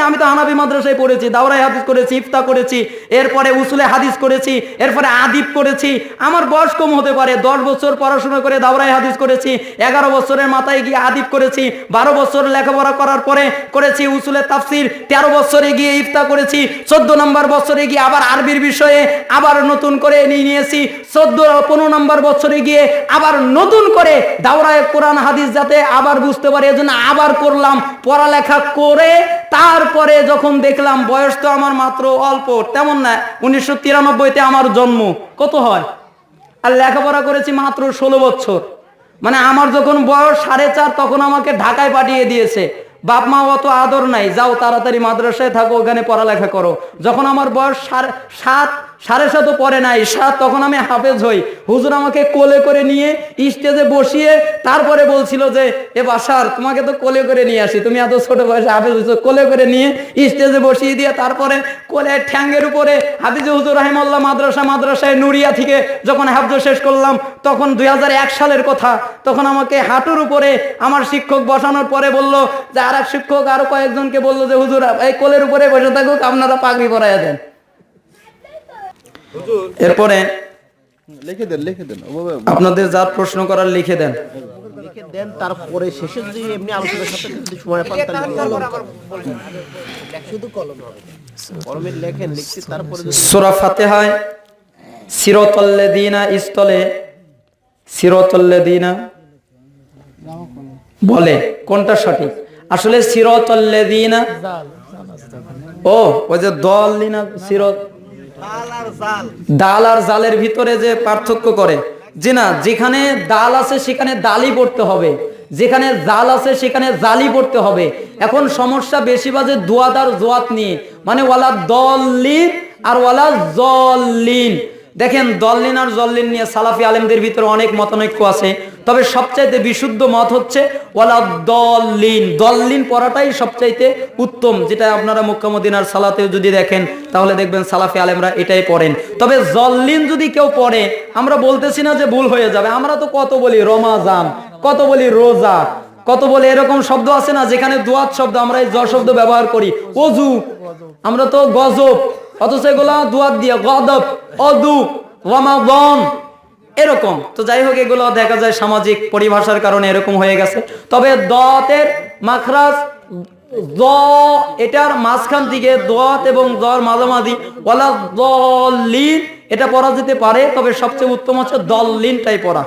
মানে আমি তো হানাবি মাদ্রাসায় পড়েছি দাওরাই হাদিস করেছি ইফতা করেছি, এরপরে উসুলে হাদিস করেছি, এরপরে আদিব করেছি। আমার বয়স কম হতে পারে, দশ বছর পড়াশোনা করে দাওরাই হাদিস করেছি, এগারো বছরের মাথায় গিয়ে আদিব করেছি, বারো বছর লেখাপড়া করার পরে করেছি উসুলে তাফসির, তেরো বছরে গিয়ে ইফতা করেছি, চোদ্দ নম্বর বছরে গিয়ে আবার আরবির বিষয়ে আবার নতুন করে নিয়ে নিয়েছি, চোদ্দ, পনেরো নম্বর বছরে গিয়ে আবার নতুন করে দাওরায় কোরআন, হাদিস যাতে আবার বুঝতে পারে, এজন্য আবার করলাম। পড়ালেখা করে তারপরে যখন দেখলাম বয়স তো আমার মাত্র অল্প, তেমন না, উনিশশো তিরানব্বইতে আমার জন্ম। কত হয়? আর লেখাপড়া করেছি মাত্র ষোলো বছর। মানে আমার যখন বয়স সাড়ে চার, তখন আমাকে ঢাকায় পাঠিয়ে দিয়েছে। বাপ মা অত আদর নাই, যাও তাড়াতাড়ি মাদ্রাসায় থাকো, ওখানে পড়ালেখা করো। যখন আমার বয়স সাত সাড়ে সাতও পরে নাই, সাত তখন আমি হাফেজ হই। হুজুর আমাকে কোলে করে নিয়ে স্টেজে বসিয়ে তারপরে বলছিল যে, এ বাসার, তোমাকে তো কোলে করে নিয়ে আসি, তুমি এত ছোট বয়সে হাফেজ হয়েছো, কোলে করে নিয়ে স্টেজে বসিয়ে দিয়ে তারপরে কোলে ঠ্যাঙ্গের উপরে হাফিজ হুজুর রাহিমাল্লাহ মাদ্রাসা, মাদ্রাসায় নুরিয়া থেকে যখন হাফজ শেষ করলাম, তখন দুই হাজার এক সালের কথা, তখন আমাকে হাঁটুর উপরে আমার শিক্ষক বসানোর পরে বলল যে আর শিক্ষক আরও কয়েকজনকে বলল যে, হুজুর, এই কোলের উপরে বসে থাকুক, আপনারা পাগড়ি পরাইয়া দেন। এরপরে লিখে দেন লিখে দেন। আপনাদের যার প্রশ্ন করার লিখে দেন। লিখে দেন তারপরে শেষে যদি এমনি আলোচনার সাথে যদি সময় পান তাহলে শুধু কলম হবে। কলমে লেখেন লিখছি তারপরে যদি সুরা ফাতেহায় সিরতল্লেদিনা স্থলে বলে কোনটা সঠিক? আসলে সিরতল্লেদিনা ও ওই যে দল লিনা সিরত ডাল আর জালের ভিতরে যে পার্থক্য করে। যে না, যেখানে ডাল আছে সেখানে ডালই পড়তে হবে। যেখানে জাল আছে সেখানে জালি পড়তে হবে। এখন সমস্যা বেশি বাজে দোয়াদার জোয়াত নিয়ে। মানে ওয়ালা দল আর ওয়ালা জলিন দেখেন দল্লিন আর জল্লিন নিয়ে সালাফি আলেমদের ভিতরে অনেক মতানৈক্য আছে। তবে সবচাইতে বিশুদ্ধ মত হচ্ছে, ওয়ালা দল্লিন। দল্লিন পড়াটাই সবচাইতে উত্তম, যেটা আপনারা মুক্কামুদ্দিনার সালাতেও যদি দেখেন, তাহলে দেখবেন সালাফি আলেমরা এটাই পড়েন। তবে জল্লিন যদি কেউ পড়ে, আমরা বলতেছি না যে ভুল হয়ে যাবে। আমরা তো কত বলি রমাজান, কত বলি রোজা, কত বলে এরকম শব্দ আছে না, যেখানে দোয়াত শব্দ, আমরা এই জ শব্দ ব্যবহার করি। অজু, আমরা তো গজব। অথচ এগুলা দোয়াত দিয়ে গদব অদু রমাগন এরকম। তো যাই হোক, এগুলো দেখা যায় সামাজিক পরিভাষার কারণে এরকম হয়ে গেছে। তবে দতের মাখরাজ, দ, এটার মাঝখান থেকে দত এবং দর মাঝামাঝি, ওয়ালা দলিন এটা পড়া যেতে পারে, তবে সবচেয়ে উত্তম হচ্ছে দলিনটাই পড়া।